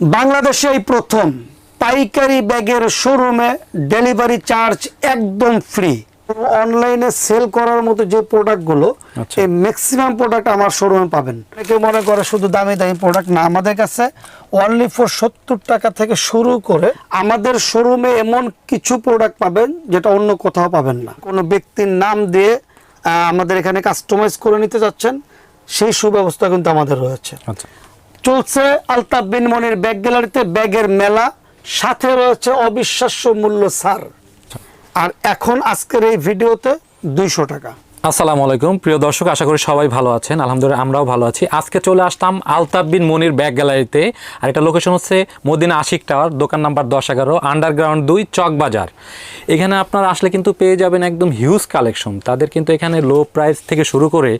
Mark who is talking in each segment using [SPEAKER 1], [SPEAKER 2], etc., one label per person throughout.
[SPEAKER 1] বাংলাদেশে এই প্রথম পাইকারি ব্যাগের শোরুমে ডেলিভারি চার্জ একদম ফ্রি। অনলাইনে সেল করার মতো যে প্রোডাক্টগুলো
[SPEAKER 2] আচ্ছা।
[SPEAKER 1] এই ম্যাক্সিমাম প্রোডাক্ট আমার শোরুমে পাবেন। অনেকে মনে করে শুধু দামি দামি প্রোডাক্ট না আমাদের কাছে অনলি ফর সত্তর টাকা থেকে শুরু করে আমাদের শোরুমে এমন কিছু প্রোডাক্ট পাবেন যেটা অন্য কোথাও পাবেন না। কোনো ব্যক্তির নাম দিয়ে আমাদের এখানে কাস্টমাইজ করে নিতে যাচ্ছেন সেই সুব্যবস্থা কিন্তু আমাদের রয়েছে।
[SPEAKER 2] আচ্ছা।
[SPEAKER 1] চলছে আলতাফ বিন মনির ব্যাগ গ্যালারিতে ব্যাগের মেলা, সাথে রয়েছে অবিশ্বাস্য মূল্য সার আর এখন আজকের এই ভিডিওতে দুইশো টাকা।
[SPEAKER 2] আসসালামু আলাইকুম। প্রিয় দর্শক, আশা করি সবাই ভালো আছেন। আলহামদুলিল্লাহ, আমরাও ভালো আছি। আজকে চলে আসতাম আলতাফ বিন মনির ব্যাগ গ্যালারিতে। আর এটা লোকেশন হচ্ছে মদিনা আশিক টাওয়ার দোকান নাম্বার দশ এগারো আন্ডারগ্রাউন্ড দুই, চক বাজার। এখানে আপনারা আসলে কিন্তু পেয়ে যাবেন একদম হিউজ কালেকশন তাদের কিন্তু এখানে লো প্রাইস থেকে শুরু করে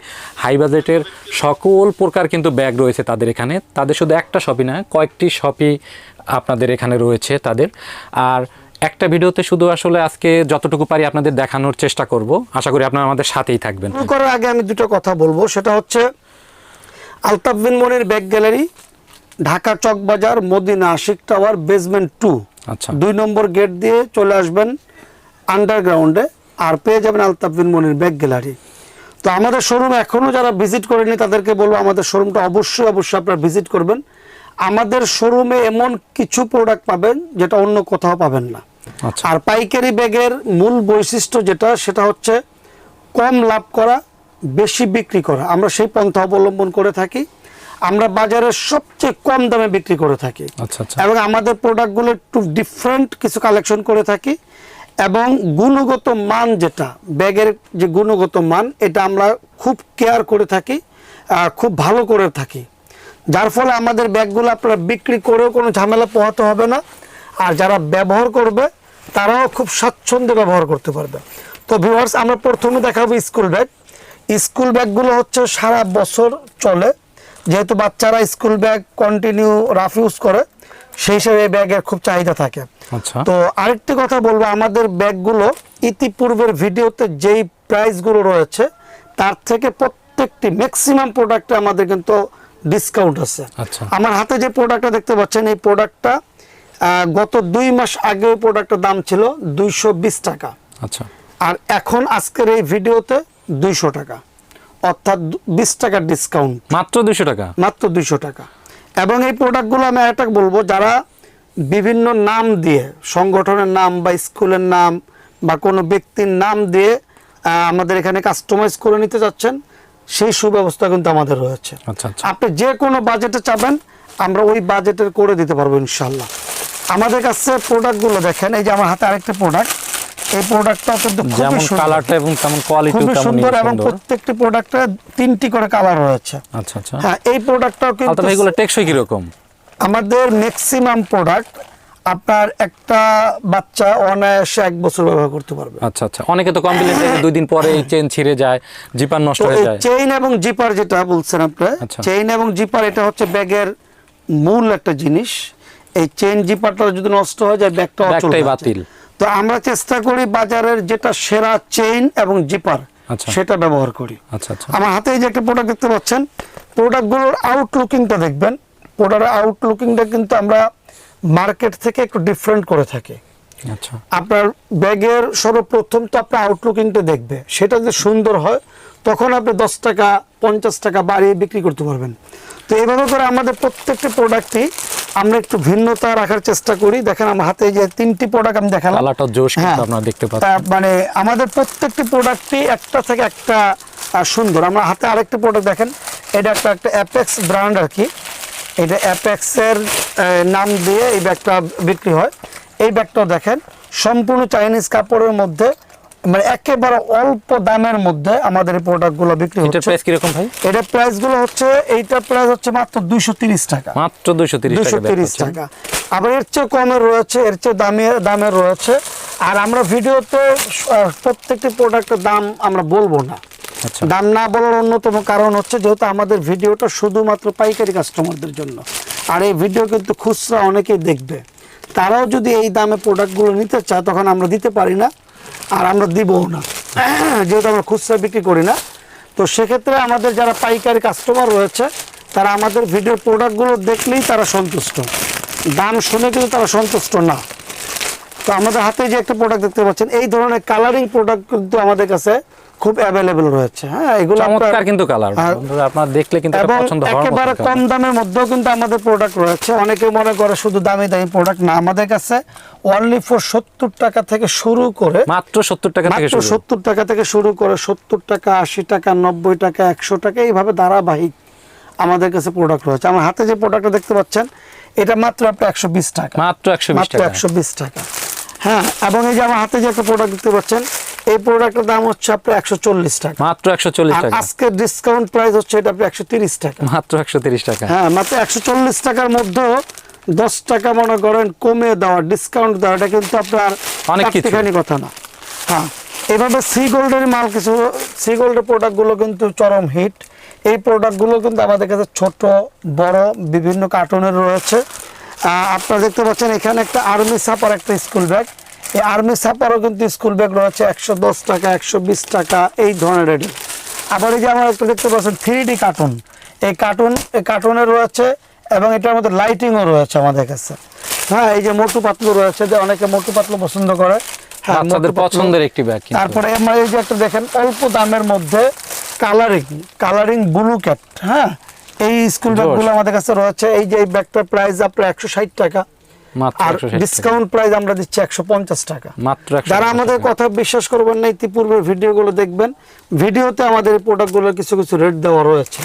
[SPEAKER 2] হাই বাজেটের সকল প্রকার কিন্তু ব্যাগ রয়েছে তাদের এখানে। তাদের শুধু একটা শপি না, কয়েকটি শপই আপনাদের এখানে রয়েছে তাদের। আর একটা ভিডিওতে শুধু আসলে আজকে যতটুকু পারি আপনাদের দেখানোর চেষ্টা করব। আশা করি আপনারা আমাদের সাথেই থাকবেন।
[SPEAKER 1] শুরু করার আগে আমি দুটো কথা বলব। সেটা হচ্ছে Altaf Bin Monir bag gallery Dhaka Chawk Bazar Madina Ashiq tower basement two
[SPEAKER 2] আচ্ছা।
[SPEAKER 1] দুই নম্বর গেট দিয়ে চলে আসবেন আন্ডারগ্রাউন্ডে আর পেয়ে যাবেন আলতাফ বিন মনির ব্যাগ গ্যালারি। তো আমাদের শোরুম এখনও যারা ভিজিট করেনি তাদেরকে বলব আমাদের শোরুমটা অবশ্যই অবশ্যই আপনারা ভিজিট করবেন। আমাদের শোরুমে এমন কিছু প্রোডাক্ট পাবেন যেটা অন্য কোথাও পাবেন না। আর পাইকারি ব্যাগের মূল বৈশিষ্ট্য যেটা সেটা হচ্ছে কম লাভ করা বেশি বিক্রি করা। আমরা সেই পন্থা অবলম্বন করে থাকি। আমরা বাজারে সবচেয়ে কম দামে বিক্রি করে থাকি।
[SPEAKER 2] আচ্ছা আচ্ছা।
[SPEAKER 1] এবং আমাদের প্রোডাক্টগুলো একটু ডিফারেন্ট কিছু কালেকশন করে থাকি। এবং গুণগত মান যেটা ব্যাগের যে গুণগত মান এটা আমরা খুব কেয়ার করে থাকি খুব ভালো করে থাকি। যার ফলে আমাদের ব্যাগগুলো আপনারা বিক্রি করেও কোনো ঝামেলা পোহাতে হবে না। আর যারা ব্যবহার করবে তারাও খুব স্বাচ্ছন্দ্যে ব্যবহার করতে পারবে। তো ভিউয়ার্স আমরা প্রথমে দেখাবো স্কুল ব্যাগ স্কুল ব্যাগগুলো হচ্ছে সারা বছর চলে। যেহেতু বাচ্চারা school bag continue rough use করে সেই হিসেবে ব্যাগের খুব চাহিদা থাকে।
[SPEAKER 2] আচ্ছা।
[SPEAKER 1] তো আরেকটি কথা বলব আমাদের ব্যাগগুলো ইতিপূর্বের ভিডিওতে যেই প্রাইসগুলো রয়েছে তার থেকে প্রত্যেকটি ম্যাক্সিমাম প্রোডাক্টে আমাদের কিন্তু ডিসকাউন্ট আছে।
[SPEAKER 2] আচ্ছা।
[SPEAKER 1] আমার হাতে যে প্রোডাক্টটা দেখতে পাচ্ছেন এই প্রোডাক্টটা গত দুই মাস আগে এই প্রোডাক্টের দাম ছিল দুইশো বিশ টাকা।
[SPEAKER 2] আচ্ছা।
[SPEAKER 1] আর এখন আজকের এই ভিডিওতে দুইশো টাকা। অর্থাৎ বিশ টাকার ডিসকাউন্ট
[SPEAKER 2] মাত্র দুশো টাকা?
[SPEAKER 1] মাত্র দুইশো টাকা। এবং এই প্রোডাক্টগুলো আমি একটা বলব যারা বিভিন্ন নাম দিয়ে সংগঠনের নাম বা স্কুলের নাম বা কোনো ব্যক্তির নাম দিয়ে আমাদের এখানে কাস্টমাইজ করে নিতে যাচ্ছেন সেই সুব্যবস্থা কিন্তু আমাদের রয়েছে।
[SPEAKER 2] আচ্ছা আচ্ছা।
[SPEAKER 1] আপনি যে কোনো বাজেটে চাবেন আমরা ওই বাজেটের করে দিতে পারব ইনশাল্লাহ আমাদের কাছে প্রোডাক্টগুলো দেখেন এই যে আমার হাতে আরেকটা প্রোডাক্ট এই প্রোডাক্টটা কিন্তু
[SPEAKER 2] যেমন কালারটা এবং তেমন কোয়ালিটিও
[SPEAKER 1] খুবই
[SPEAKER 2] তেমন
[SPEAKER 1] সুন্দর এবং প্রত্যেকটি প্রোডাক্টে তিনটি করে কালার রয়েছে।
[SPEAKER 2] আচ্ছা আচ্ছা।
[SPEAKER 1] হ্যাঁ এই প্রোডাক্টটাও কিন্তু
[SPEAKER 2] ভাই এগুলো টেকসই কীরকম?
[SPEAKER 1] আমাদের ম্যাক্সিমাম প্রোডাক্ট আপনার একটা বাচ্চা অনায়াসে এক বছর ব্যবহার করতে পারবে।
[SPEAKER 2] আচ্ছা আচ্ছা। অনেকে তো কমপ্লেন থাকে দুই দিন পরে এই চেন ছিঁড়ে যায় জিপার নষ্ট হয়ে যায়।
[SPEAKER 1] চেইন এবং জিপার যেটা বলছেন আপনি
[SPEAKER 2] আচ্ছা।
[SPEAKER 1] চেইন এবং জিপার এটা হচ্ছে ব্যাগের মূল একটা জিনিস। এই চেইন জিপারটা যদি নষ্ট হয়ে যায় ব্যাগটা অচল
[SPEAKER 2] ব্যাগটাই বাতিল।
[SPEAKER 1] তো আমরা চেষ্টা করি বাজারের যেটা সেরা চেইন এবং জিপার
[SPEAKER 2] আচ্ছা।
[SPEAKER 1] সেটা ব্যবহার করি।
[SPEAKER 2] আচ্ছা আচ্ছা।
[SPEAKER 1] আমার হাতে এই যে একটা প্রোডাক্ট দেখতে পাচ্ছেন প্রোডাক্টগুলোর আউটলুকিংটা দেখবেন। প্রোডাক্টের আউটলুকিংটা কিন্তু আমরা মার্কেট থেকে একটু ডিফারেন্ট করে থাকি।
[SPEAKER 2] আচ্ছা।
[SPEAKER 1] আপনার ব্যাগের সর্বপ্রথম তো আপনার আউটলুকিংটা দেখবে। সেটা যদি সুন্দর হয় তখন আপনি দশ টাকা পঞ্চাশ টাকা বাড়িয়ে বিক্রি করতে পারবেন। তো এইভাবে করে আমাদের প্রত্যেকটি প্রোডাক্টই আমরা একটু ভিন্নতা রাখার চেষ্টা করি। দেখেন আমার হাতে যে তিনটি প্রোডাক্ট আমি দেখালাম।
[SPEAKER 2] জোশ
[SPEAKER 1] হ্যাঁ।
[SPEAKER 2] কিন্তু আপনারা দেখতে পাচ্ছেন।
[SPEAKER 1] মানে আমাদের প্রত্যেকটি প্রোডাক্টই একটা থেকে একটা সুন্দর। আমরা হাতে আরেকটি প্রোডাক্ট দেখেন। এটা একটা একটা অ্যাপেক্স ব্র্যান্ড আর কি। এটা অ্যাপেক্সের নাম দিয়ে এই ব্যাগটা বিক্রি হয়। এই ব্যাগটাও দেখেন। সম্পূর্ণ চাইনিজ কাপড়ের মধ্যে মানে একেবারে অল্প দামের মধ্যে আমাদের এই প্রোডাক্টগুলো বিক্রি হচ্ছে।
[SPEAKER 2] প্রাইস কীরকম ভাই?
[SPEAKER 1] এটা প্রাইসগুলো হচ্ছে এইটা প্রাইস হচ্ছে মাত্র দুইশো তিরিশ টাকা।
[SPEAKER 2] মাত্র দুইশো তিরিশ
[SPEAKER 1] দুশো
[SPEAKER 2] টাকা
[SPEAKER 1] তিরিশ টাকা। আবার এর চেয়ে কমের রয়েছে এর চেয়ে দামি দামের রয়েছে। আর আমরা ভিডিওতে প্রত্যেকটি প্রোডাক্টের দাম আমরা বলব না।
[SPEAKER 2] আচ্ছা।
[SPEAKER 1] দাম না বলার অন্যতম কারণ হচ্ছে যেহেতু আমাদের ভিডিওটা শুধুমাত্র পাইকারি কাস্টমারদের জন্য। আর এই ভিডিও কিন্তু খুচরা অনেকেই দেখবে। তারাও যদি এই দামে প্রোডাক্টগুলো নিতে চায় তখন আমরা দিতে পারি না। আর আমরা দিবও না। যেহেতু আমরা খুচরা বিক্রি করি না, তো সেক্ষেত্রে আমাদের যারা পাইকারি কাস্টমার রয়েছে, তারা আমাদের ভিডিও প্রোডাক্টগুলো দেখলেই তারা সন্তুষ্ট। দাম শুনে কিন্তু তারা সন্তুষ্ট না। তো আমাদের হাতে যে একটা প্রোডাক্ট দেখতে পাচ্ছেন, এই ধরনের কালারিং প্রোডাক্ট কিন্তু আমাদের কাছে খুব অ্যাভেলেবেল রয়েছে। হ্যাঁ এগুলো
[SPEAKER 2] চমৎকার কিন্তু কালার বন্ধুরা আপনার দেখলে কিন্তু এটা পছন্দ হওয়ার মতো
[SPEAKER 1] একেবারে কম দামের মধ্যেও কিন্তু আমাদের প্রোডাক্ট রয়েছে। অনেকে মনে করে শুধু দামি দামি প্রোডাক্ট না। আমাদের কাছে অনলি ফর সত্তর টাকা থেকে শুরু করে
[SPEAKER 2] মাত্র সত্তর টাকা থেকে
[SPEAKER 1] মাত্র
[SPEAKER 2] শুরু।
[SPEAKER 1] সত্তর টাকা থেকে শুরু করে সত্তর টাকা আশি টাকা নব্বই টাকা একশো টাকা এইভাবে ধারাবাহিক আমাদের কাছে প্রোডাক্ট রয়েছে। আমার হাতে যে প্রোডাক্টটা দেখতে পাচ্ছেন এটা মাত্র আপনি একশো বিশ টাকা।
[SPEAKER 2] মাত্র একশো বিশ
[SPEAKER 1] মাত্র
[SPEAKER 2] টাকা।
[SPEAKER 1] একশো বিশ টাকা। হ্যাঁ এবং এই যে আমার হাতে যে একটা প্রোডাক্ট দেখতে পাচ্ছেন এই প্রোডাক্টের দাম হচ্ছে আপনার একশো চল্লিশ টাকা।
[SPEAKER 2] মাত্র একশো চল্লিশ টাকা।
[SPEAKER 1] আজকের ডিসকাউন্ট প্রাইস হচ্ছে এটা আপনি একশো তিরিশ টাকা।
[SPEAKER 2] মাত্র একশো তিরিশ টাকা।
[SPEAKER 1] হ্যাঁ মাত্র একশো চল্লিশ টাকার মধ্যে দশ টাকা মনে করেন কমে দেওয়া ডিসকাউন্ট দেওয়া এটা কিন্তু আপনার
[SPEAKER 2] অনেক কিছু।
[SPEAKER 1] কথা না। হ্যাঁ এভাবে সি গোল্ডের মাল কিছু সি গোল্ডের প্রোডাক্টগুলো কিন্তু চরম হিট এই প্রোডাক্টগুলো কিন্তু আমাদের কাছে ছোট বড় বিভিন্ন কার্টুনের রয়েছে। আপনারা দেখতে পাচ্ছেন এখানে একটা আর্মি সাপার একটা স্কুল ব্যাগ এই আর্মি সাপারও কিন্তু স্কুল ব্যাগ রয়েছে একশো দশ টাকা একশো বিশ টাকা এই ধরনের রেডি আবার এই যে আমরা একটা দেখতে পাচ্ছেন থ্রি ডি কার্টুন এই কার্টুন এই কার্টুনের রয়েছে এবং এটার মধ্যে লাইটিংও রয়েছে আমাদের কাছে। হ্যাঁ এই যে মোটু পাতলু রয়েছে যে অনেকে মোটু পাতলু পছন্দ করে। হ্যাঁ
[SPEAKER 2] পছন্দের একটি ব্যাগ
[SPEAKER 1] তারপরে আমরা এই যে একটা দেখেন অল্প দামের মধ্যে কালারিং কালারিং ব্লু ক্যাট হ্যাঁ এই স্কুল। ব্যাগগুলো আমাদের কাছে রয়েছে। এই যে এই ব্যাগটার প্রাইস আপনার একশো ষাট টাকা। আর। ডিসকাউন্ট প্রাইস আমরা দিচ্ছি একশো পঞ্চাশ টাকা।
[SPEAKER 2] মাত্র
[SPEAKER 1] যারা আমাদের কথা বিশ্বাস করবেন না ভিডিওগুলো দেখবেন। ভিডিওতে আমাদের এই প্রোডাক্টগুলোর কিছু কিছু রেট দেওয়া রয়েছে।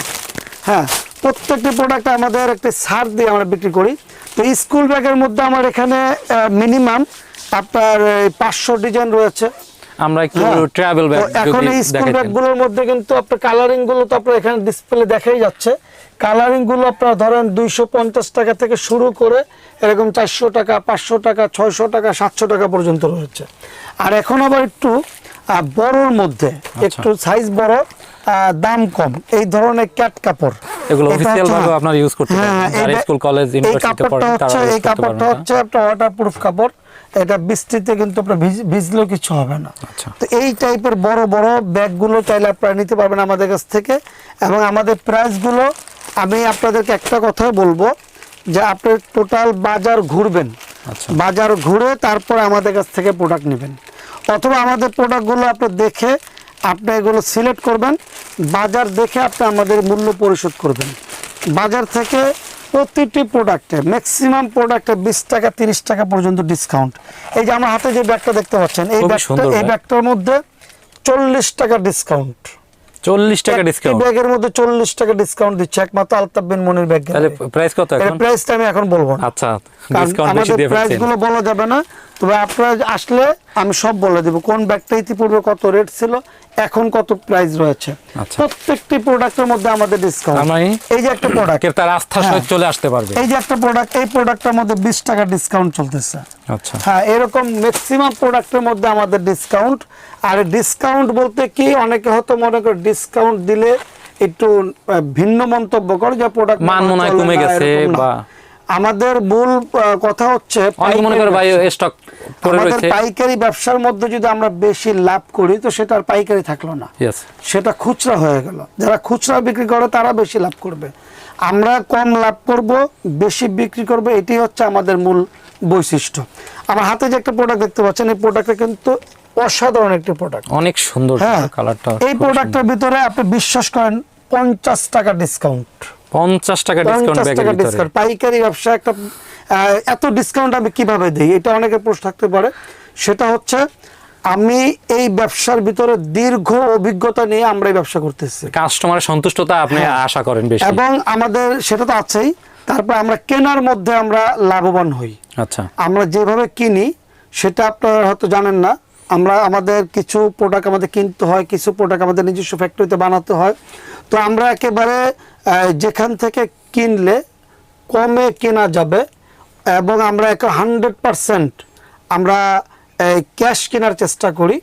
[SPEAKER 1] হ্যাঁ প্রত্যেকটি প্রোডাক্ট আমাদের একটা ছাড় দিয়ে আমরা বিক্রি করি। তো স্কুল ব্যাগের মধ্যে আমার এখানে মিনিমাম আপনার পাঁচশো ডিজাইন রয়েছে।
[SPEAKER 2] আমরা একটু। ট্রাভেল ব্যাগ
[SPEAKER 1] এখন এই স্কুল ব্যাগগুলোর মধ্যে কিন্তু আপনার কালারিংগুলো তো আপনার এখানে ডিসপ্লে দেখাই যাচ্ছে কালারিংগুলো আপনার ধরেন দুইশো পঞ্চাশ টাকা থেকে শুরু করে এরকম চারশো টাকা পাঁচশো টাকা ছয়শো টাকা সাতশো টাকা পর্যন্ত রয়েছে আর এখন আবার একটু বড়র মধ্যে
[SPEAKER 2] আচ্ছা।
[SPEAKER 1] একটু সাইজ বড় দাম কম। এই ধরনের ক্যাট কাপড়।
[SPEAKER 2] এগুলো অফিসিয়াল ভাবে আপনারা ইউজ করতে
[SPEAKER 1] ব্যাগ-
[SPEAKER 2] স্কুল কলেজ ইউনিভার্সিটিতে পড়েন তারা
[SPEAKER 1] এই কাপড়টা হচ্ছে একটা ওয়াটার প্রুফ কাপড়। এটা বৃষ্টিতে কিন্তু আপনার ভিজ- ভিজলেও কিছু হবে না।
[SPEAKER 2] আচ্ছা।
[SPEAKER 1] তো এই টাইপের বড় বড় ব্যাগগুলো চাইলে আপনারা নিতে পারবেন আমাদের কাছ থেকে। এবং আমাদের প্রাইসগুলো আমি আপনাদেরকে একটা কথা বলব যে আপনি টোটাল বাজার ঘুরবেন।
[SPEAKER 2] আচ্ছা।
[SPEAKER 1] বাজার ঘুরে তারপর আমাদের কাছ থেকে প্রোডাক্ট নেবেন। অথবা আমাদের প্রোডাক্টগুলো আপনি দেখে আপনি এগুলো সিলেক্ট করবেন বাজার দেখে আপনি আমাদের মূল্য পরিশোধ করবেন। বাজার থেকে প্রতিটি প্রোডাক্টে ম্যাক্সিমাম প্রোডাক্টে বিশ টাকা তিরিশ টাকা পর্যন্ত ডিসকাউন্ট এই যে আমার হাতে যে ব্যাগটা দেখতে পাচ্ছেন এই ব্যাগটা এই ব্যাগটার মধ্যে চল্লিশ টাকা ডিসকাউন্ট
[SPEAKER 2] চল্লিশ টাকা ডিসকাউন্ট
[SPEAKER 1] ব্যাগের মধ্যে চল্লিশ টাকা ডিসকাউন্ট দিচ্ছে একমাত্র আলতাফ বিন মনির ব্যাগ।
[SPEAKER 2] তাহলে প্রাইস কত এখন?
[SPEAKER 1] প্রাইসটা আমি এখন বলব না।
[SPEAKER 2] আচ্ছা
[SPEAKER 1] আমাদের
[SPEAKER 2] দিয়ে
[SPEAKER 1] প্রাইসগুলো বলা যাবে না। তবে আপনারা আসলে আমি সব বলে দেবো কোন ব্যাগটা ইতিপূর্বে কত রেট ছিল এখন কত প্রাইস রয়েছে।
[SPEAKER 2] আচ্ছা।
[SPEAKER 1] প্রত্যেকটি প্রোডাক্টের মধ্যে আমাদের ডিসকাউন্ট
[SPEAKER 2] আমরা এই-
[SPEAKER 1] যে একটা প্রোডাক্ট
[SPEAKER 2] তার আস্থার সহিত চলে আসতে পারবে।
[SPEAKER 1] এই যে একটা প্রোডাক্ট এই প্রোডাক্টের মধ্যে বিশ টাকা ডিসকাউন্ট চলতেছে।
[SPEAKER 2] আচ্ছা।
[SPEAKER 1] হ্যাঁ এরকম ম্যাক্সিমাম প্রোডাক্টের মধ্যে আমাদের ডিসকাউন্ট আর ডিসকাউন্ট বলতে কি অনেকে হয়তো মনে করে ডিসকাউন্ট দিলে একটু ভিন্ন মন্তব্য করে যে প্রোডাক্ট
[SPEAKER 2] মান মনে হয় কমে গেছে বা-
[SPEAKER 1] আমাদের মূল কথা হচ্ছে
[SPEAKER 2] স্টক
[SPEAKER 1] আমাদের পাইকারি ব্যবসার মধ্যে যদি আমরা বেশি লাভ করি তো সেটা আর পাইকারি থাকল না। সেটা খুচরা হয়ে গেল। যারা খুচরা বিক্রি করে তারা বেশি লাভ করবে। আমরা কম লাভ করব বেশি বিক্রি করব এটি হচ্ছে আমাদের মূল বৈশিষ্ট্য। আমার হাতে যে একটা প্রোডাক্ট দেখতে পাচ্ছেন এই প্রোডাক্টটা কিন্তু অসাধারণ একটি প্রোডাক্ট
[SPEAKER 2] অনেক সুন্দর
[SPEAKER 1] হ্যাঁ
[SPEAKER 2] কালারটা
[SPEAKER 1] এই প্রোডাক্টের ভিতরে আপনি বিশ্বাস করেন পঞ্চাশ টাকা ডিসকাউন্ট
[SPEAKER 2] পঞ্চাশ টাকা ডিসকাউন্ট ব্যাগের ভিতরে।
[SPEAKER 1] পাইকারি ব্যবসা একটা এত ডিসকাউন্ট আমি কীভাবে দিই? এটা অনেকের প্রশ্ন থাকতে পারে। সেটা হচ্ছে আমি এই ব্যবসার ভিতরে দীর্ঘ অভিজ্ঞতা নিয়ে আমরা এই ব্যবসা করতেছি।
[SPEAKER 2] কাস্টমারের সন্তুষ্টতা আপনি
[SPEAKER 1] হ্যাঁ।
[SPEAKER 2] আশা করেন বেশি।
[SPEAKER 1] এবং আমাদের সেটা তো আছেই। তারপর আমরা কেনার মধ্যে আমরা লাভবান হই।
[SPEAKER 2] আচ্ছা।
[SPEAKER 1] আমরা যেভাবে কিনি সেটা আপনারা হয়তো জানেন না। আমরা আমাদের কিছু প্রোডাক্ট আমাদের কিনতে হয় কিছু প্রোডাক্ট আমাদের নিজস্ব ফ্যাক্টরিতে বানাতে হয়। তো আমরা একেবারে যেখান থেকে কিনলে কমে কেনা যাবে এবং আমরা এক হান্ড্রেড পারসেন্ট আমরা ক্যাশ কেনার চেষ্টা করি।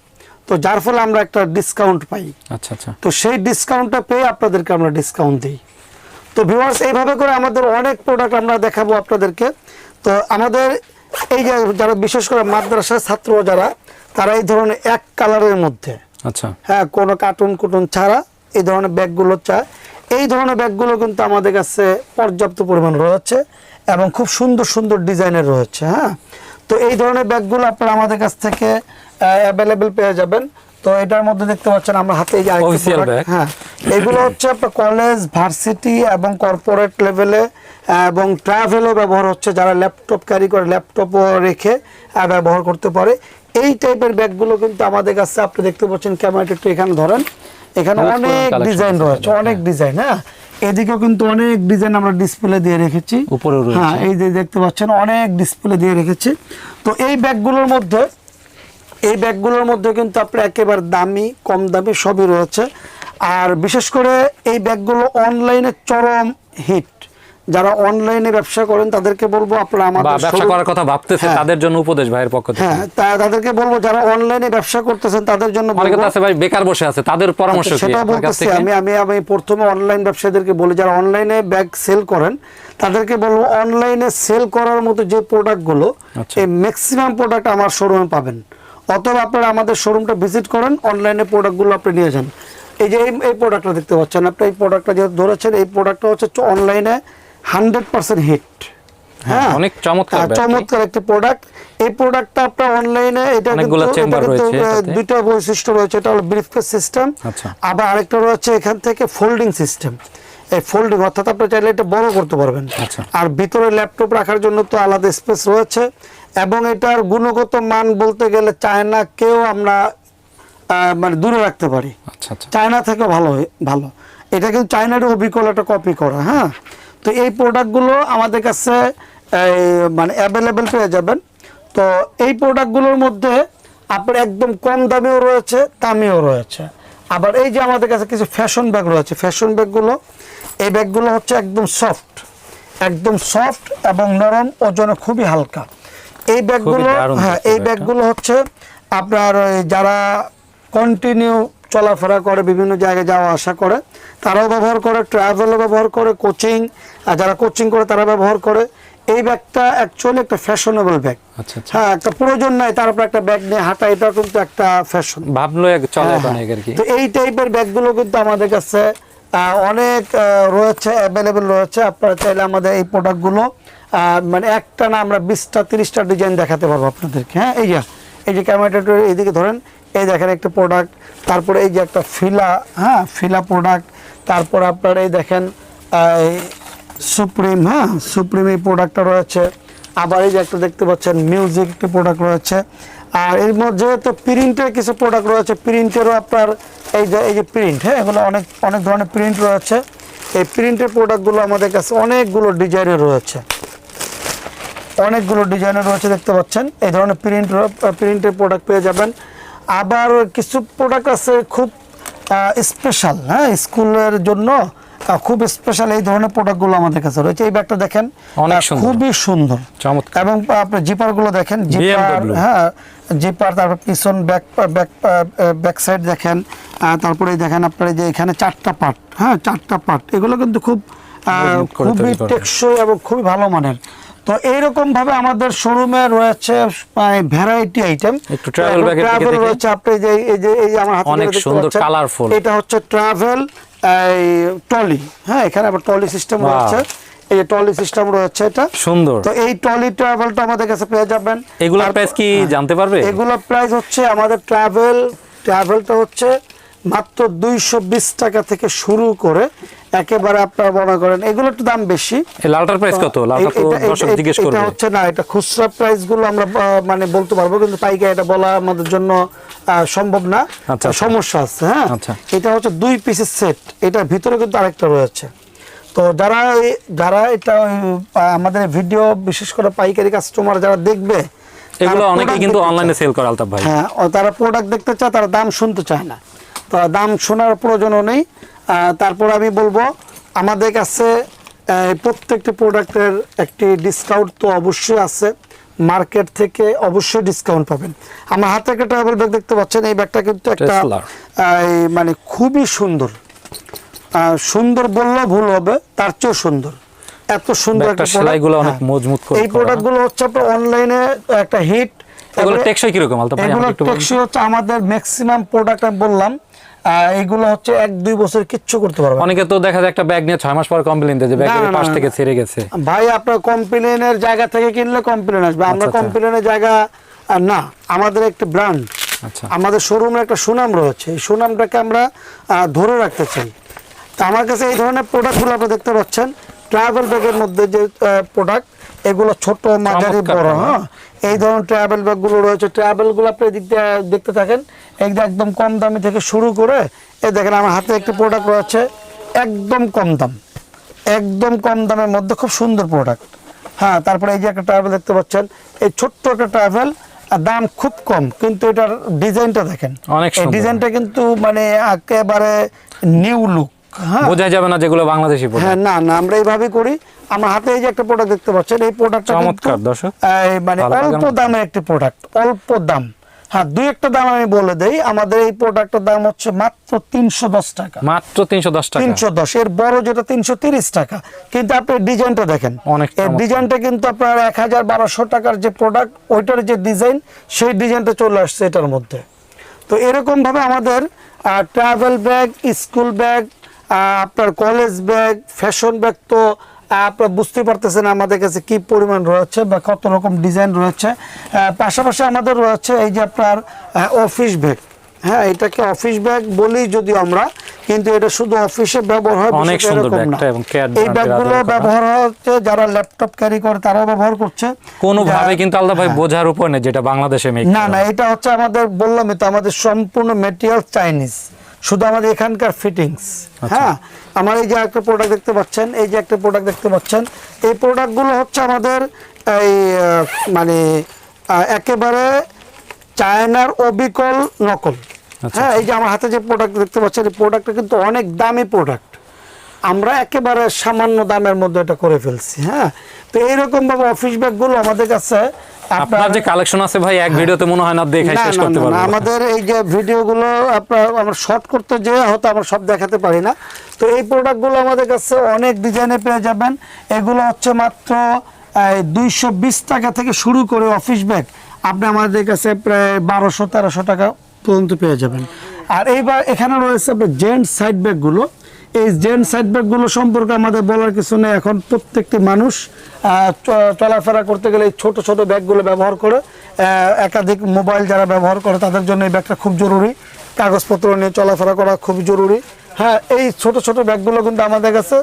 [SPEAKER 1] তো যার ফলে আমরা একটা ডিসকাউন্ট পাই।
[SPEAKER 2] আচ্ছা আচ্ছা।
[SPEAKER 1] তো সেই ডিসকাউন্টটা পেয়ে আপনাদেরকে আমরা ডিসকাউন্ট দিই। তো ভিউয়ার্স এইভাবে করে আমাদের অনেক প্রোডাক্ট আমরা দেখাবো আপনাদেরকে। তো আমাদের এই যে যারা বিশেষ করে মাদ্রাসার ছাত্র যারা তারা এই ধরনের এক কালারের মধ্যে।
[SPEAKER 2] আচ্ছা।
[SPEAKER 1] হ্যাঁ কোনো কার্টুন কুটুন ছাড়া এই ধরনের ব্যাগগুলো চায়। এই ধরনের ব্যাগগুলো কিন্তু আমাদের কাছে পর্যাপ্ত পরিমাণ রয়েছে এবং খুব সুন্দর সুন্দর ডিজাইনের রয়েছে হ্যাঁ? তো এই ধরনের ব্যাগগুলো আপনারা আমাদের কাছ থেকে অ্যাভেলেবেল পেয়ে যাবেন। তো এটার মধ্যে দেখতে পাচ্ছেন আমরা হাতে। হ্যাঁ। এগুলো হচ্ছে আপনার কলেজ ভার্সিটি এবং কর্পোরেট লেভেলে এবং ট্রাভেলও ব্যবহার হচ্ছে। যারা ল্যাপটপ ক্যারি করে ল্যাপটপও রেখে ব্যবহার করতে পারে। এই টাইপের ব্যাগগুলো কিন্তু আমাদের কাছে আপনি দেখতে পাচ্ছেন ক্যামেরাটা একটু এখানে ধরেন। এখানে
[SPEAKER 2] অনেক
[SPEAKER 1] ডিজাইন রয়েছে
[SPEAKER 2] হ্যাঁ।
[SPEAKER 1] অনেক ডিজাইন হ্যাঁ? এদিকেও কিন্তু অনেক ডিজাইন আমরা ডিসপ্লে দিয়ে রেখেছি।
[SPEAKER 2] উপরে
[SPEAKER 1] হ্যাঁ এই যে দেখতে পাচ্ছেন অনেক ডিসপ্লে দিয়ে রেখেছি। তো এই ব্যাগগুলোর মধ্যে এই ব্যাগগুলোর মধ্যে কিন্তু আপনার একেবারে দামি কম দামি সবই রয়েছে। আর বিশেষ করে এই ব্যাগগুলো অনলাইনে চরম হিট যারা অনলাইনে ব্যবসা করেন তাদেরকে বলব আপনারা আমাদের
[SPEAKER 2] ব্যবসা করার কথা ভাবতেছে
[SPEAKER 1] হ্যাঁ।
[SPEAKER 2] তাদের জন্য উপদেশ ভাইয়ের পক্ষ থেকে।
[SPEAKER 1] হ্যাঁ তাদেরকে বলব যারা অনলাইনে ব্যবসা করতেছেন তাদের জন্য
[SPEAKER 2] অনেকে আছে ভাই বেকার বসে আছে তাদের পরামর্শ
[SPEAKER 1] আচ্ছা,
[SPEAKER 2] কি?
[SPEAKER 1] সেটা বলতেছি আমি আমি আমি প্রথমে অনলাইন ব্যবসায়ীদেরকে বলি যারা অনলাইনে ব্যাগ সেল করেন তাদেরকে বলব অনলাইনে সেল করার মতো যে প্রোডাক্টগুলো
[SPEAKER 2] আচ্ছা।
[SPEAKER 1] এই ম্যাক্সিমাম প্রোডাক্ট আমার শোরুমে পাবেন। অথবা আপনারা আমাদের শোরুমটা ভিজিট করেন অনলাইনে প্রোডাক্টগুলো আপনি নিয়ে যান। এই যে এই- এই প্রোডাক্টটা দেখতে পাচ্ছেন আপনি এই প্রোডাক্টটা যেহেতু ধরেছেন এই প্রোডাক্টটা হচ্ছে অনলাইনে হান্ড্রেড পার্সেন্ট হিট। হ্যাঁ।
[SPEAKER 2] অনেক চমৎকার
[SPEAKER 1] চমৎকার একটা প্রোডাক্ট এই প্রোডাক্টটা আপনার অনলাইনে এটা
[SPEAKER 2] অনেকগুলো
[SPEAKER 1] কিন্তু
[SPEAKER 2] chamber
[SPEAKER 1] এটা কিন্তু,
[SPEAKER 2] রয়েছে
[SPEAKER 1] আহ,
[SPEAKER 2] এটাতে।
[SPEAKER 1] দুইটা বৈশিষ্ট্য রয়েছে এটা হলো ব্রিফকেস সিস্টেম
[SPEAKER 2] আচ্ছা।
[SPEAKER 1] আবার আরেকটা রয়েছে এখান থেকে ফোল্ডিং সিস্টেম এই ফোল্ডিং অর্থাৎ আপনি চাইলে এটা বড় করতে পারবেন।
[SPEAKER 2] আচ্ছা।
[SPEAKER 1] আর ভিতরে ল্যাপটপ রাখার জন্য তো আলাদা স্পেস রয়েছে। এবং এটার গুণগত মান বলতে গেলে চায়নাকেও আমরা মানে দূরে রাখতে পারি।
[SPEAKER 2] আচ্ছা
[SPEAKER 1] চায়না থেকে ভালো ভালো। এটা কিন্তু চায়নার অবিকল একটা কপি করা হ্যাঁ। তো এই প্রোডাক্টগুলো আমাদের কাছে মানে অ্যাভেলেবেল পেয়ে যাবেন। তো এই প্রোডাক্টগুলোর মধ্যে আপনার একদম কম দামেও রয়েছে দামিও রয়েছে। আবার এই যে আমাদের কাছে কিছু ফ্যাশন ব্যাগ রয়েছে ফ্যাশন ব্যাগগুলো এই ব্যাগগুলো হচ্ছে একদম সফট একদম সফট এবং নরম ওজনে খুবই হালকা। এই ব্যাগগুলো হ্যাঁ এই ব্যাগগুলো হচ্ছে আপনার ওই যারা কন্টিনিউ চলাফেরা করে বিভিন্ন জায়গায় যাওয়া আসা করে। তারাও ব্যবহার করে ট্রাভেলও ব্যবহার করে কোচিং যারা কোচিং করে তারা ব্যবহার করে। এই ব্যাগটা অ্যাকচুয়ালি একটা ফ্যাশনেবল ব্যাগ
[SPEAKER 2] আচ্ছা আচ্ছা।
[SPEAKER 1] হ্যাঁ একটা প্রয়োজন নাই তারপর একটা ব্যাগ নিয়ে হাঁটা এটা কিন্তু একটা ফ্যাশন
[SPEAKER 2] ভাবলো
[SPEAKER 1] হ্যাঁ,
[SPEAKER 2] কি?
[SPEAKER 1] তো এই টাইপের ব্যাগগুলো কিন্তু আমাদের কাছে অনেক রয়েছে অ্যাভেলেবেল রয়েছে। আপনারা চাইলে আমাদের এই প্রোডাক্টগুলো মানে একটা না আমরা বিশটা তিরিশটা ডিজাইন দেখাতে পারব আপনাদেরকে। হ্যাঁ এই যে এই যে ক্যামেরাটা এইদিকে ধরেন। এই দেখেন একটা প্রোডাক্ট তারপরে এই যে একটা ফিলা হ্যাঁ ফিলা প্রোডাক্ট তারপর আপনার এই দেখেন সুপ্রিম হ্যাঁ সুপ্রিম এই প্রোডাক্টটা রয়েছে। আবার এই যে একটা দেখতে পাচ্ছেন মিউজিক একটি প্রোডাক্ট রয়েছে। আর এর মধ্যে তো প্রিন্টের কিছু প্রোডাক্ট রয়েছে। প্রিন্টেরও আপনার এই যে এই যে প্রিন্ট হ্যাঁ এগুলো অনেক অনেক ধরনের প্রিন্ট রয়েছে। এই প্রিন্টের প্রোডাক্টগুলো আমাদের কাছে অনেকগুলো ডিজাইনের রয়েছে। অনেকগুলো ডিজাইনের রয়েছে, দেখতে পাচ্ছেন। এই ধরনের প্রিন্ট প্রিন্টের প্রোডাক্ট পেয়ে যাবেন। আবার কিছু প্রোডাক্ট আছে খুব স্পেশাল হ্যাঁ স্কুলের জন্য খুব স্পেশাল এই ধরনের প্রোডাক্টগুলো আমাদের কাছে রয়েছে। এই ব্যাগটা দেখেন। খুবই সুন্দর। এবং আপনার জিপারগুলো দেখেন জিপার হ্যাঁ জিপার তারপর পিছন ব্যাক ব্যাক ব্যাক সাইড দেখেন তারপরে দেখেন আপনার যে এখানে চারটা পার্ট হ্যাঁ চারটা পার্ট এগুলো কিন্তু খুব খুবই টেকসই এবং খুবই ভালো মানের। তো এইরকম ভাবে আমাদের শোরুমে রয়েছে ভ্যারাইটি আইটেম
[SPEAKER 2] একটু এর দেখি।
[SPEAKER 1] রয়েছে আপনি যে এই যে এই আমার হাতে
[SPEAKER 2] অনেক সুন্দর, colourful।
[SPEAKER 1] এটা হচ্ছে ট্রাভেল এই টলি হ্যাঁ এখানে আবার টলি সিস্টেম. রয়েছে। এই যে টলি সিস্টেম রয়েছে এটা।
[SPEAKER 2] সুন্দর।
[SPEAKER 1] তো এই টলি ট্রাভেলটা আমাদের কাছে পেয়ে যাবেন।
[SPEAKER 2] এগুলোর প্রাইস কি জানতে পারবে?
[SPEAKER 1] এগুলোর প্রাইস হচ্ছে আমাদের ট্রাভেল ট্রাভেলটা হচ্ছে মাত্র দুইশো বিশ টাকা থেকে শুরু করে একেবারে আপনারা মনে করেন এগুলো একটু দাম বেশি।
[SPEAKER 2] লালটার প্রাইস কত?
[SPEAKER 1] এটা-
[SPEAKER 2] জিজ্ঞেস
[SPEAKER 1] হচ্ছে না এটা খুচরা প্রাইসগুলো আমরা মানে বলতে পারব কিন্তু পাইকারি এটা বলা আমাদের জন্য সম্ভব না।
[SPEAKER 2] আচ্ছা, আচ্ছা।
[SPEAKER 1] সমস্যা আছে হ্যাঁ?
[SPEAKER 2] আচ্ছা।
[SPEAKER 1] এটা হচ্ছে দুই পিসের সেট এটার ভিতরে কিন্তু আরেকটা রয়েছে। তো যারা যারা এটা আমাদের ভিডিও বিশেষ করে পাইকারি কাস্টমার যারা দেখবে
[SPEAKER 2] এগুলো অনেকে কিন্তু অনলাইনে সেল করে আলতাফ ভাই।
[SPEAKER 1] হ্যাঁ তারা প্রোডাক্ট দেখতে চায় তারা দাম শুনতে চায় না। তো দাম শোনার প্রয়োজনও নেই। তারপর আমি বলব আমাদের কাছে প্রত্যেকটি প্রোডাক্টের একটি ডিসকাউন্ট তো অবশ্যই আছে। মার্কেট থেকে অবশ্যই ডিসকাউন্ট পাবেন। আমার হাতে একটা ট্রাভেল ব্যাগ দেখতে পাচ্ছেন এই ব্যাগটা কিন্তু একটা মানে খুবই সুন্দর। সুন্দর বললেও ভুল হবে তার চেয়েও সুন্দর। এত সুন্দর একটা।
[SPEAKER 2] সেলাইগুলো অনেক
[SPEAKER 1] হ্যাঁ।
[SPEAKER 2] মজবুত করে
[SPEAKER 1] এই। প্রোডাক্টগুলো হচ্ছে আপনার অনলাইনে একটা হিট
[SPEAKER 2] এগুলো টেকসই কীরকম? আলতাফ ভাই একটু
[SPEAKER 1] টেকসই হচ্ছে আমাদের ম্যাক্সিমাম প্রোডাক্ট আমি বললাম। আহ, এইগুলো হচ্ছে এক দুই বছর কিচ্ছু করতে পারবে
[SPEAKER 2] অনেকে তো দেখা যায় একটা ব্যাগ নিয়ে ছয় মাস পর কমপ্লেন দেয় যে ব্যাগের পাশ থেকে ছেড়ে গেছে।
[SPEAKER 1] ভাই আপনার কমপ্লেনের জায়গা থেকে কিনলে কমপ্লেন আসবে। আমরা
[SPEAKER 2] আচ্ছা, আচ্ছা।
[SPEAKER 1] কমপ্লেনের জায়গা না আমাদের একটা ব্র্যান্ড
[SPEAKER 2] আচ্ছা।
[SPEAKER 1] আমাদের শোরুমের একটা সুনাম রয়েছে। এই সুনামটাকে আমরা ধরে রাখতে চাই। তা আমার কাছে এই ধরনের প্রোডাক্টগুলো আপনি দেখতে পাচ্ছেন। ট্রাভেল ব্যাগের মধ্যে যে প্রোডাক্ট এগুলো ছোট মাঝারি বড় হ্যাঁ? এই ধরনের ট্রাভেল ব্যাগগুলো রয়েছে। ট্রাভেলগুলো আপনি দিক দিয়ে দেখতে থাকেন। একদম একদম কম দামি থেকে শুরু করে এই দেখেন আমার হাতে একটি প্রোডাক্ট রয়েছে একদম কম দাম। একদম কম দামের মধ্যে খুব সুন্দর প্রোডাক্ট হ্যাঁ তারপরে এই যে একটা ট্রাভেল দেখতে পাচ্ছেন এই ছোট্ট একটা ট্রাভেল দাম খুব কম কিন্তু এটার ডিজাইনটা দেখেন।
[SPEAKER 2] অনেক
[SPEAKER 1] ডিজাইনটা কিন্তু মানে একেবারে নিউ লুক
[SPEAKER 2] বোঝা যাবে না যেগুলো বাংলাদেশি
[SPEAKER 1] হ্যাঁ না না আমরা এইভাবে করি। আমার হাতে এই যে একটা প্রোডাক্ট দেখতে পাচ্ছেন এই প্রোডাক্টটা
[SPEAKER 2] চমৎকার, দর্শক।
[SPEAKER 1] মানে অল্প দামের একটি প্রোডাক্ট অল্প দাম। হ্যাঁ দুই একটা দাম আমি বলে দেই। আমাদের এই প্রোডাক্টের দাম হচ্ছে মাত্র তিনশো দশ টাকা।
[SPEAKER 2] মাত্র তিনশো দশ টাকা।
[SPEAKER 1] তিনশো দশ এর বড় যেটা তিনশো তিরিশ টাকা। কিন্তু আপনি ডিজাইনটা দেখেন।
[SPEAKER 2] অনেক
[SPEAKER 1] এর ডিজাইনটা কিন্তু আপনার এক হাজার বারোশো টাকার যে প্রোডাক্ট ওইটার যে ডিজাইন সেই ডিজাইনটা চলে আসছে এটার মধ্যে। তো এরকম ভাবে আমাদের ট্রাভেল ব্যাগ স্কুল ব্যাগ আপনার কলেজ ব্যাগ ফ্যাশন ব্যাগ তো আপনারা বুঝতে পারতেছেন আমাদের কাছে কি পরিমাণ রয়েছে বা কত রকম ডিজাইন রয়েছে। পাশাপাশি আমাদের রয়েছে এই যে আপনার অফিস ব্যাগ হ্যাঁ এটাকে অফিস ব্যাগ বলি যদি আমরা কিন্তু এটা শুধু অফিসে ব্যবহার হয়
[SPEAKER 2] অনেক সুন্দর ব্যাগটা এবং
[SPEAKER 1] এই ব্যাগগুলো ব্যবহার হচ্ছে যারা ল্যাপটপ ক্যারি করে তারাও ব্যবহার করছে।
[SPEAKER 2] কোনোভাবে
[SPEAKER 1] যা-
[SPEAKER 2] কিন্তু আলাদা ভাই বোঝার উপর নেই যেটা বাংলাদেশে মেক
[SPEAKER 1] না না এটা হচ্ছে আমাদের বললামই তো আমাদের সম্পূর্ণ মেটেরিয়াল চাইনিজ শুধু আমাদের এখানকার ফিটিংস
[SPEAKER 2] আচ্ছা।
[SPEAKER 1] হ্যাঁ আমার এই যে একটা প্রোডাক্ট দেখতে পাচ্ছেন এই যে একটা প্রোডাক্ট দেখতে পাচ্ছেন এই প্রোডাক্টগুলো হচ্ছে আমাদের এই মানে একেবারে চায়নার অবিকল নকল।
[SPEAKER 2] আচ্ছা,
[SPEAKER 1] হ্যাঁ এই যে আমার হাতে যে প্রোডাক্ট দেখতে পাচ্ছেন এই প্রোডাক্টটা কিন্তু অনেক দামি প্রোডাক্ট আমরা একেবারে সামান্য দামের মধ্যে এটা করে ফেলছি হ্যাঁ। তো এইরকম ভাবে অফিস ব্যাগগুলো আমাদের কাছে
[SPEAKER 2] আপনার যে কালেকশন আছে ভাই এক ভিডিওতে মনে হয় না দেখে শেষ করতে পারব
[SPEAKER 1] আমাদের এই যে ভিডিওগুলো আপনার আমরা শর্ট করতে যে হয়তো আমরা সব দেখাতে পারি না। তো এই প্রোডাক্টগুলো আমাদের কাছে অনেক ডিজাইনে পেয়ে যাবেন। এগুলো হচ্ছে মাত্র দুইশো বিশ টাকা থেকে শুরু করে অফিস ব্যাগ আপনি আমাদের কাছে প্রায় বারোশো তেরোশো টাকা পর্যন্ত পেয়ে যাবেন। আর এইবার এখানে রয়েছে আপনার জেন্টস সাইড ব্যাগগুলো এই জেন্ট সাইড ব্যাগগুলো সম্পর্কে আমাদের বলার কিছু নেই। এখন প্রত্যেকটি মানুষ চলাফেরা করতে গেলে এই ছোটো ছোটো ব্যাগগুলো ব্যবহার করে একাধিক মোবাইল যারা ব্যবহার করে তাদের জন্য এই ব্যাগটা খুব জরুরি। কাগজপত্র নিয়ে চলাফেরা করা খুব জরুরি। হ্যাঁ এই ছোট ছোট ব্যাগগুলো কিন্তু আমাদের কাছে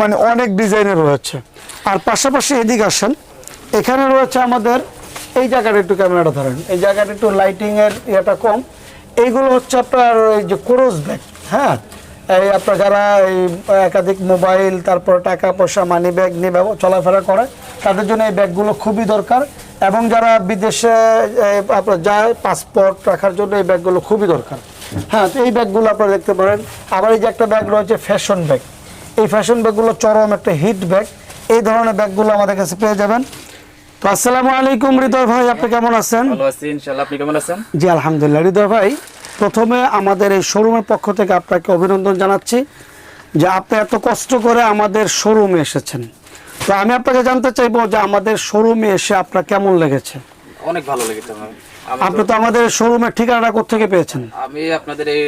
[SPEAKER 1] মানে অনেক ডিজাইনের রয়েছে। আর পাশাপাশি এদিকে আসেন, এখানে রয়েছে আমাদের, এই জায়গাটা একটু ক্যামেরাটা ধরেন। এই জায়গাটা একটু লাইটিংয়ের ইয়েটা কম। এইগুলো হচ্ছে আপনার এই যে ক্রোজ ব্যাগ হ্যাঁ? এই আপনার যারা এই একাধিক মোবাইল, তারপর টাকা পয়সা মানি ব্যাগ নিয়ে চলাফেরা করে, তাদের জন্য এই ব্যাগগুলো খুবই দরকার। এবং যারা বিদেশে আপনার যায় পাসপোর্ট রাখার জন্য এই ব্যাগগুলো খুবই দরকার। হ্যাঁ তো এই ব্যাগগুলো আপনারা দেখতে পারেন। আবার এই যে একটা ব্যাগ রয়েছে ফ্যাশন ব্যাগ এই ফ্যাশন ব্যাগগুলো চরম একটা হিট ব্যাগ এই ধরনের ব্যাগগুলো আমাদের কাছে পেয়ে যাবেন। তো আসসালামু আলাইকুম হৃদয় ভাই আপনি কেমন আছেন?
[SPEAKER 3] ভালো আছি ইনশাল্লাহ আপনি কেমন আছেন?
[SPEAKER 1] জি আলহামদুলিল্লাহ হৃদয় ভাই। প্রথমে আমাদের এই শোরুমের পক্ষ থেকে আপনাকে অভিনন্দন জানাচ্ছি যে আপনি এত কষ্ট করে আমাদের শোরুমে এসেছেন। তো আমি আপনাকে জানতে চাইব যে আমাদের শোরুমে এসে আপনার কেমন লেগেছে।
[SPEAKER 3] অনেক ভালো লেগেছে আমার।
[SPEAKER 1] আপনি
[SPEAKER 3] তো-
[SPEAKER 1] আমাদের শোরুমের ঠিকানাটা কোথা কোথেকে পেয়েছেন?
[SPEAKER 3] আমি আপনাদের এই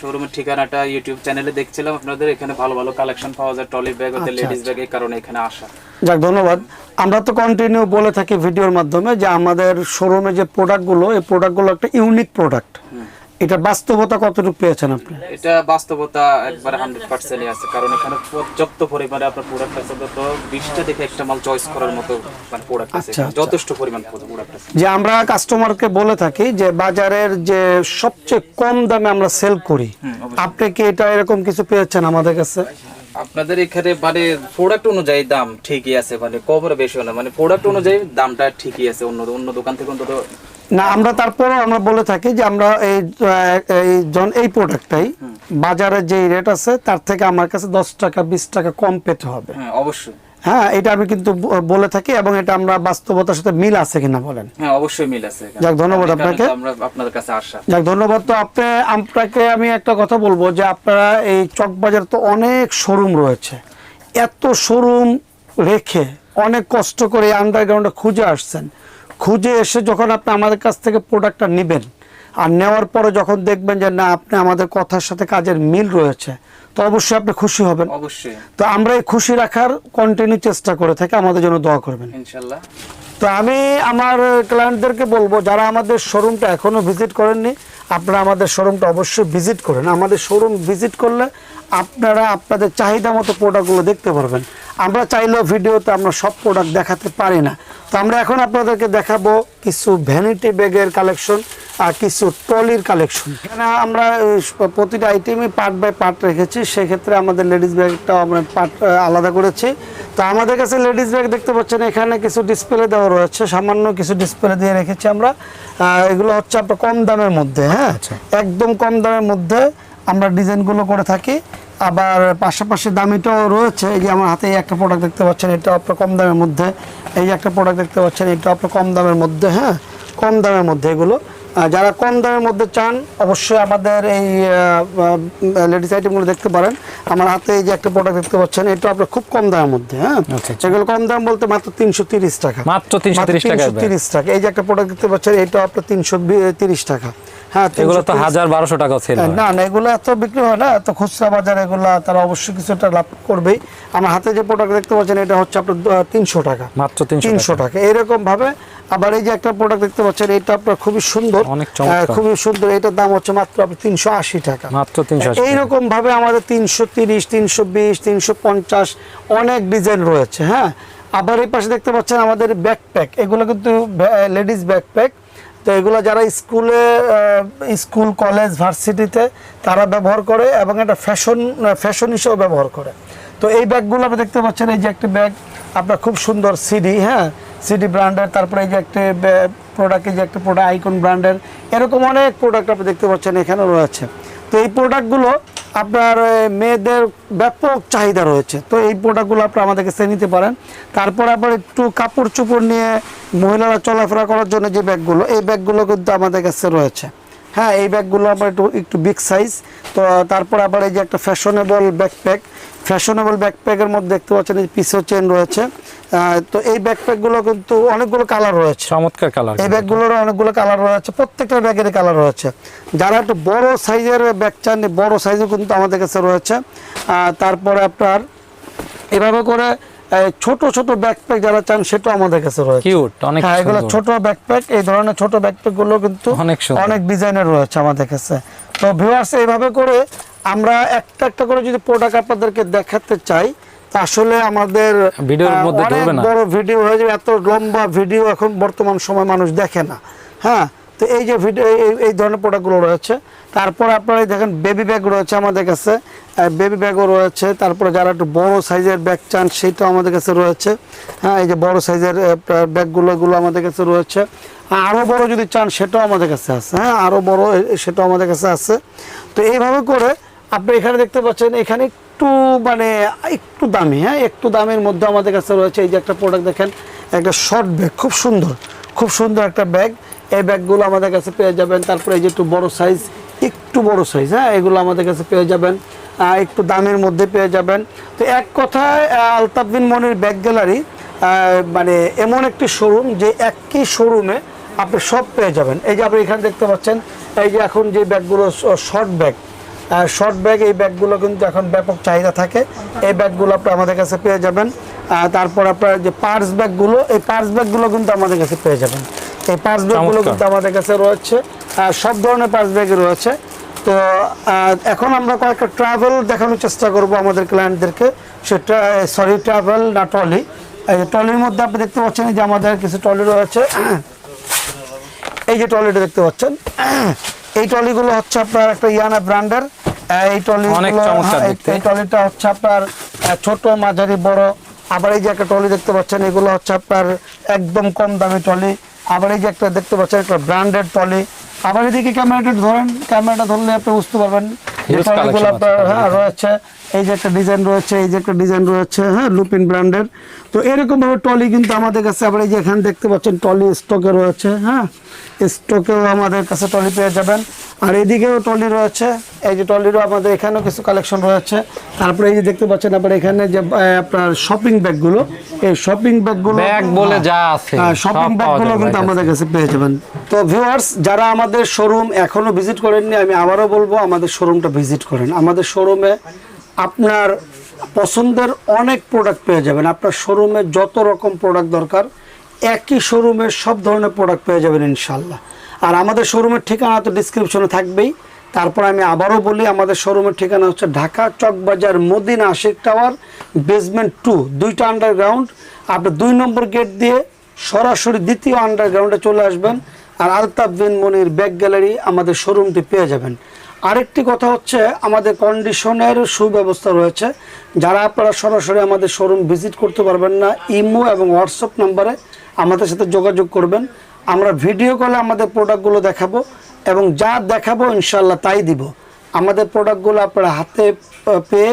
[SPEAKER 3] শোরুমের ঠিকানাটা ইউটিউব চ্যানেলে দেখছিলাম আপনাদের এখানে ভালো ভালো কালেকশন পাওয়া যায় টলি ব্যাগ হতে
[SPEAKER 1] আচ্ছা,
[SPEAKER 3] লেডিস
[SPEAKER 1] আচ্ছা।
[SPEAKER 3] ব্যাগ এই কারণে এখানে আসা।
[SPEAKER 1] যাক ধন্যবাদ। আমরা তো কন্টিনিউ বলে থাকি ভিডিওর মাধ্যমে যে আমাদের শোরুমে যে প্রোডাক্টগুলো এই প্রোডাক্টগুলো একটা ইউনিক প্রোডাক্ট এটা বাস্তবতা কতটুকু পেয়েছেন আপনি
[SPEAKER 3] এটা বাস্তবতা একবারে হান্ড্রেড পার্সেন্টই আছে কারণ এখানে পর্যাপ্ত পরিমাণে আপনার প্রোডাক্ট আছে তো বিশটা দেখে একটা মাল চয়েস করার মতো মানে প্রোডাক্ট আছে
[SPEAKER 1] আচ্ছা। আচ্ছা।
[SPEAKER 3] যথেষ্ট পরিমাণ প্রোডাক্ট আছে
[SPEAKER 1] যে আমরা কাস্টমারকে বলে থাকি যে বাজারের যে সবচেয়ে কম দামে আমরা সেল করি আপনি কি এটা এরকম কিছু পেয়েছেন আমাদের কাছে
[SPEAKER 3] আপনাদের এখানে মানে প্রোডাক্ট অনুযায়ী দাম ঠিকই আছে মানে কবরে বেশি না মানে প্রোডাক্ট অনুযায়ী দামটা ঠিকই আছে অন্য অন্য দোকান থেকে অন্তত
[SPEAKER 1] না আমরা তারপরও আমরা বলে থাকি যে আমরা এই এই জন এই প্রোডাক্টটাই বাজারে যে রেট আছে তার থেকে আমার কাছে দশ টাকা বিশ টাকা কম পেতে হবে।
[SPEAKER 3] হ্যাঁ অবশ্যই।
[SPEAKER 1] হ্যাঁ এটা আমি কিন্তু বলে থাকি এবং এটা আমরা বাস্তবতার সাথে মিল আছে কিনা বলেন।
[SPEAKER 3] হ্যাঁ অবশ্যই মিল আছে
[SPEAKER 1] যাক, ধন্যবাদ আপনাকে।
[SPEAKER 3] আমরা আপনাদের কাছে আসা।
[SPEAKER 1] যাক ধন্যবাদ। তো আপনি আপনাকে আমি একটা কথা বলব যে আপনারা এই চকবাজার তো অনেক শোরুম রয়েছে। এত শোরুম রেখে অনেক কষ্ট করে আন্ডারগ্রাউন্ডে খুঁজে আসছেন। খুঁজে এসে যখন আপনি আমাদের কাছ থেকে প্রোডাক্টটা নেবেন আর নেওয়ার পরে যখন দেখবেন যে না আপনি আমাদের কথার সাথে কাজের মিল রয়েছে তো অবশ্যই আপনি খুশি হবেন।
[SPEAKER 3] অবশ্যই।
[SPEAKER 1] তো আমরা এই খুশি রাখার কন্টিনিউ চেষ্টা করে থাকি আমাদের জন্য দোয়া করবেন।
[SPEAKER 3] ইনশাল্লাহ
[SPEAKER 1] তো আমি আমার ক্লায়েন্টদেরকে বলব যারা আমাদের শোরুমটা এখনও ভিজিট করেননি আপনারা আমাদের শোরুমটা অবশ্যই ভিজিট করেন। আমাদের শোরুম ভিজিট করলে আপনারা আপনাদের চাহিদা মতো প্রোডাক্টগুলো দেখতে পারবেন। আমরা চাইলেও ভিডিওতে আমরা সব প্রোডাক্ট দেখাতে পারি না। তো আমরা এখন আপনাদেরকে দেখাবো কিছু ভ্যানিটি ব্যাগের কালেকশন আর কিছু ট্রলির কালেকশন এখানে আমরা প্রতিটা আইটেমই পার্ট বাই পার্ট রেখেছি সেক্ষেত্রে আমাদের লেডিস ব্যাগটাও আমরা পার্ট আলাদা করেছি। তো আমাদের কাছে লেডিস ব্যাগ দেখতে পাচ্ছেন এখানে কিছু ডিসপ্লে দেওয়া রয়েছে সামান্য কিছু ডিসপ্লে দিয়ে রেখেছি আমরা। এগুলো হচ্ছে আপনার কম দামের মধ্যে হ্যাঁ? একদম কম দামের মধ্যে আমরা ডিজাইনগুলো করে থাকি। আবার পাশাপাশি দামিটাও রয়েছে। এই যে আমার হাতে এই একটা প্রোডাক্ট দেখতে পাচ্ছেন এটা আপনার কম দামের মধ্যে। এই যে একটা প্রোডাক্ট দেখতে পাচ্ছেন এটা আপনার কম দামের মধ্যে হ্যাঁ? কম দামের মধ্যে এগুলো। যারা কম দামের মধ্যে চান অবশ্যই আমাদের এই লেডিস আইটেমগুলো দেখতে পারেন। আমার হাতে এই যে একটা প্রোডাক্ট দেখতে পাচ্ছেন এটা আপনার খুব কম দামের মধ্যে হ্যাঁ?
[SPEAKER 2] আচ্ছা, আচ্ছা।
[SPEAKER 1] এগুলো কম দাম বলতে মাত্র তিনশো তিরিশ টাকা।
[SPEAKER 2] মাত্র 330 টাকায় ব্যাগ।
[SPEAKER 1] তিরিশ টাকা। এই যে একটা প্রোডাক্ট দেখতে পাচ্ছেন এটা আপনার তিনশো তিরিশ টাকা। হ্যাঁ
[SPEAKER 2] এগুলো তো হাজার বারোশো টাকা
[SPEAKER 1] না না এগুলো এত বিক্রি হয় না এত খুচরা বাজারে এগুলো তারা অবশ্যই কিছুটা লাভ করবেই। আমার হাতে যে প্রোডাক্ট দেখতে পাচ্ছেন এটা হচ্ছে আপনার তিনশো টাকা।
[SPEAKER 2] মাত্র 300
[SPEAKER 1] তিনশো টাকা। এরকম ভাবে আবার এই যে একটা প্রোডাক্ট দেখতে পাচ্ছেন এটা আপনার খুবই সুন্দর।
[SPEAKER 2] অনেক
[SPEAKER 1] খুবই সুন্দর। এটার দাম হচ্ছে মাত্র আপনার তিনশো আশি টাকা।
[SPEAKER 2] মাত্র 380
[SPEAKER 1] এইরকম ভাবে আমাদের তিনশো তিরিশ তিনশো বিশ তিনশো পঞ্চাশ অনেক ডিজাইন রয়েছে হ্যাঁ। আবার এই পাশে দেখতে পাচ্ছেন আমাদের ব্যাকপ্যাক এগুলো কিন্তু লেডিস ব্যাকপ্যাক তো এগুলো যারা স্কুলে স্কুল, কলেজ, ভার্সিটিতে তারা ব্যবহার করে এবং এটা ফ্যাশন ফ্যাশন হিসেবে ব্যবহার করে। তো এই ব্যাগগুলো আপনি দেখতে পাচ্ছেন, এই যে একটি ব্যাগ, আপনার খুব সুন্দর সিডি হ্যাঁ? সিডি ব্র্যান্ডের তারপরে এই যে একটি প্রোডাক্ট এই যে একটা প্রোডাক্ট আইকন ব্র্যান্ডের এরকম অনেক প্রোডাক্ট আপনি দেখতে পাচ্ছেন এখানে রয়েছে। তো এই প্রোডাক্টগুলো আপনার মেয়েদের ব্যাপক চাহিদা রয়েছে। তো এই প্রোডাক্টগুলো আপনি আমাদের কাছে নিতে পারেন। তারপর আবার একটু কাপড় চোপড় নিয়ে মহিলারা চলাফেরা করার জন্য যে ব্যাগগুলো, এই ব্যাগগুলো কিন্তু আমাদের কাছে রয়েছে। হ্যাঁ এই ব্যাগগুলো আবার একটু একটু বিগ সাইজ তো তারপর আবার এই যে একটা ফ্যাশনেবল ব্যাকপ্যাক ফ্যাশনেবল ব্যাকপ্যাকের মধ্যে দেখতে পাচ্ছেন এই পিসো চেন রয়েছে। তো এই ব্যাকপ্যাকগুলো কিন্তু অনেকগুলো কালার রয়েছে।
[SPEAKER 2] চমৎকার কালার
[SPEAKER 1] এই ব্যাগগুলোর অনেকগুলো কালার রয়েছে। প্রত্যেকটা ব্যাগের কালার রয়েছে। যারা একটু বড় সাইজের ব্যাগ চান বড় সাইজও কিন্তু আমাদের কাছে রয়েছে। তারপরে আপনার এভাবে করে ছোট ছোট ব্যাকপ্যাক যারা চান সেটাও আমাদের কাছে রয়েছে।
[SPEAKER 2] কিউট অনেক
[SPEAKER 1] হ্যাঁ এগুলো ছোট ব্যাকপ্যাক এই ধরনের ছোট ব্যাকপ্যাকগুলো কিন্তু
[SPEAKER 2] অনেক
[SPEAKER 1] অনেক ডিজাইনের রয়েছে আমাদের কাছে। তো ভিউয়ার্স এইভাবে করে আমরা একটা একটা করে যদি প্রোডাক্ট আপনাদেরকে দেখাতে চাই আসলে আমাদের
[SPEAKER 2] ভিডিওর মধ্যে ধরবে না।
[SPEAKER 1] বড় ভিডিও হয়ে যাবে। এত লম্বা ভিডিও এখন বর্তমান সময় মানুষ দেখে না। হ্যাঁ তো এই যে এই- ধরনের প্রোডাক্টগুলো রয়েছে। তারপর আপনারা দেখেন বেবি ব্যাগ রয়েছে আমাদের কাছে। বেবি ব্যাগও রয়েছে। তারপরে যারা একটু বড় সাইজের ব্যাগ চান, সেটাও আমাদের কাছে রয়েছে। হ্যাঁ এই যে বড় সাইজের ব্যাগগুলো এগুলো আমাদের কাছে রয়েছে। আরও বড় যদি চান, সেটাও আমাদের কাছে আছে। হ্যাঁ আরও বড় সেটাও আমাদের কাছে আছে। তো এইভাবে করে আপনি এখানে দেখতে পাচ্ছেন, এখানে একটু মানে একটু দামি হ্যাঁ একটু দামের মধ্যে আমাদের কাছে রয়েছে। এই যে একটা প্রোডাক্ট দেখেন, একটা শর্ট ব্যাগ খুব সুন্দর। খুব সুন্দর একটা ব্যাগ এই ব্যাগগুলো আমাদের কাছে পেয়ে যাবেন। তারপরে এই যে একটু বড় সাইজ একটু বড় সাইজ হ্যাঁ এগুলো আমাদের কাছে পেয়ে যাবেন। একটু দামের মধ্যে পেয়ে যাবেন। তো এক কথায় আহ, আলতাফ বিন মনির ব্যাগ গ্যালারি মানে এমন একটি শোরুম যে একই শোরুমে আপনি সব পেয়ে যাবেন। এই যে আপনি এখানে দেখতে পাচ্ছেন এই যে এখন যে ব্যাগগুলো শর্ট ব্যাগ শর্ট ব্যাগ এই ব্যাগগুলো কিন্তু এখন ব্যাপক চাহিদা থাকে। এই ব্যাগগুলো আপনি আমাদের কাছে পেয়ে যাবেন। তারপর আপনার যে পার্স ব্যাগগুলো এই পার্স ব্যাগগুলো কিন্তু আমাদের কাছে পেয়ে যাবেন। এই পার্স ব্যাগগুলো কিন্তু আমাদের কাছে রয়েছে। সব ধরনের পার্স ব্যাগই রয়েছে। তো এখন আমরা কয়েকটা ট্রাভেল দেখানোর চেষ্টা করব আমাদের ক্লায়েন্টদেরকে সেটা সরি ট্রাভেল না ট্রলি এই ট্রলির মধ্যে আপনি দেখতে পাচ্ছেন যে আমাদের কিছু ট্রলি রয়েছে। এই যে ট্রলিটা দেখতে পাচ্ছেন। এই ট্রলিগুলো হচ্ছে আপনার একটা ইয়ানা ব্র্যান্ডের। এই ট্রলি এই ট্রলিটা হচ্ছে আপনার ছোট মাঝারি বড়। আবার এই যে একটা ট্রলি দেখতে পাচ্ছেন এগুলো হচ্ছে আপনার একদম কম দামি ট্রলি আবার এই যে একটা দেখতে পাচ্ছেন একটা ব্র্যান্ডেড টলি আবার এদিকে ক্যামেরাটা ধরেন ক্যামেরাটা ধরলে আপনি বুঝতে পারবেন। যে আপনার হ্যাঁ রয়েছে। এই যে একটা ডিজাইন রয়েছে এই যে একটা ডিজাইন রয়েছে হ্যাঁ লুপিন ব্র্যান্ডের তো এরকম ভাবে টলি কিন্তু আমাদের কাছে আবার এই যে এখানে দেখতে পাচ্ছেন টলি স্টকে রয়েছে হ্যাঁ। স্টকেও আমাদের কাছে টলি পেয়ে যাবেন। আর এদিকেও টলি রয়েছে এই যে টলিরও আমাদের এখানেও কিছু কালেকশন রয়েছে। তারপরে এই যে দেখতে পাচ্ছেন আবার এখানে যে আপনার শপিং ব্যাগগুলো এই শপিং ব্যাগগুলো
[SPEAKER 2] ব্যাগ বলে যা আছে
[SPEAKER 1] শপিং ব্যাগগুলো কিন্তু আমাদের কাছে পেয়ে যাবেন। তো ভিউয়ার্স যারা আমাদের শোরুম এখনও ভিজিট করেননি আমি আবারও বলব আমাদের শোরুমটা ভিজিট করেন। আমাদের শোরুমে আপনার পছন্দের অনেক প্রোডাক্ট পেয়ে যাবেন। আপনার শোরুমে যত রকম প্রোডাক্ট দরকার, একই শোরুমে সব ধরনের প্রোডাক্ট পেয়ে যাবেন ইনশাল্লাহ আর আমাদের শোরুমের ঠিকানা তো ডিসক্রিপশনে থাকবেই। তারপর আমি আবারও বলি, আমাদের শোরুমের ঠিকানা হচ্ছে Dhaka Chawkbazar Madina Ashiq tower basement two দুইটা আন্ডারগ্রাউন্ড আপনি দুই নম্বর গেট দিয়ে সরাসরি দ্বিতীয় আন্ডারগ্রাউন্ডে চলে আসবেন। আর আলতাফ বিন মনির ব্যাগ গ্যালারি আমাদের শোরুমটি পেয়ে যাবেন। আরেকটি কথা হচ্ছে, আমাদের কন্ডিশনের সুব্যবস্থা রয়েছে। যারা আপনারা সরাসরি আমাদের শোরুম ভিজিট করতে পারবেন না, ইমো এবং হোয়াটসঅ্যাপ নাম্বারে আমাদের সাথে যোগাযোগ করবেন। আমরা ভিডিও কলে আমাদের প্রোডাক্টগুলো দেখাবো এবং যা দেখাবো ইনশাল্লাহ তাই দিব। আমাদের প্রোডাক্টগুলো আপনারা হাতে পেয়ে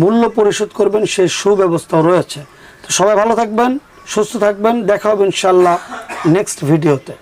[SPEAKER 1] মূল্য পরিশোধ করবেন সেই সুব্যবস্থাও রয়েছে। তো সবাই ভালো থাকবেন, সুস্থ থাকবেন, দেখা হবে ইনশাল্লাহ নেক্সট ভিডিওতে